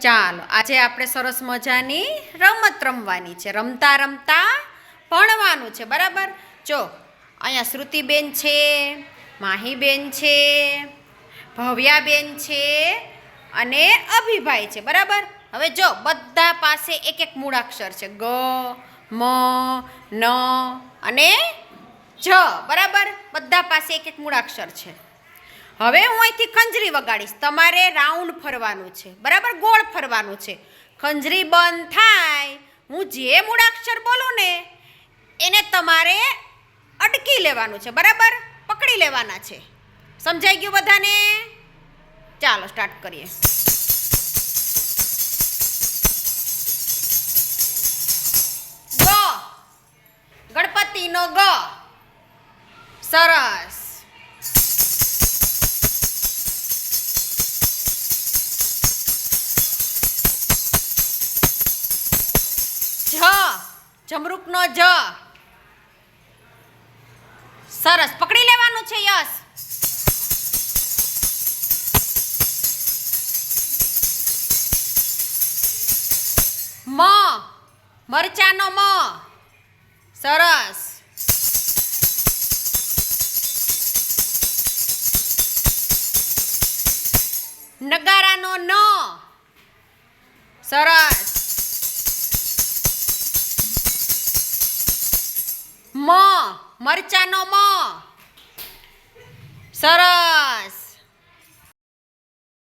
ચાલો, આજે આપણે સરસ મજાની રમત રમવાની છે. રમતા રમતા ભણવાનું છે, બરાબર? જો, અહીંયા શ્રુતિબેન છે, માહીબેન છે, ભવ્યાબેન છે અને અભિભાઈ છે, બરાબર? હવે જો, બધા પાસે એક એક મૂળાક્ષર છે. ગ, મ, ન અને જ, બરાબર? બધા પાસે એક એક મૂળાક્ષર છે. હવે હું અહીંથી ખંજરી વગાડીશ. તમારે રાઉન્ડ ફરવાનું છે. બરાબર? ગોળ ફરવાનું છે. ખંજરી બંધ થાય. હું જે મૂળાક્ષર બોલું ને, એને તમારે અટકી લેવાનું છે. બરાબર? પકડી લેવાના છે. સમજાઈ ગયું બધાને? ચાલો સ્ટાર્ટ કરીએ. ગ. ગણપતિનો ગ. સરસ. જ જમરૂકનો જ. સરસ. પકડી લેવાનું છે યસ મ. મરચાનો મ. સરસ. નગારાનો ન. સરસ. મ મરચાનો મ. સરસ.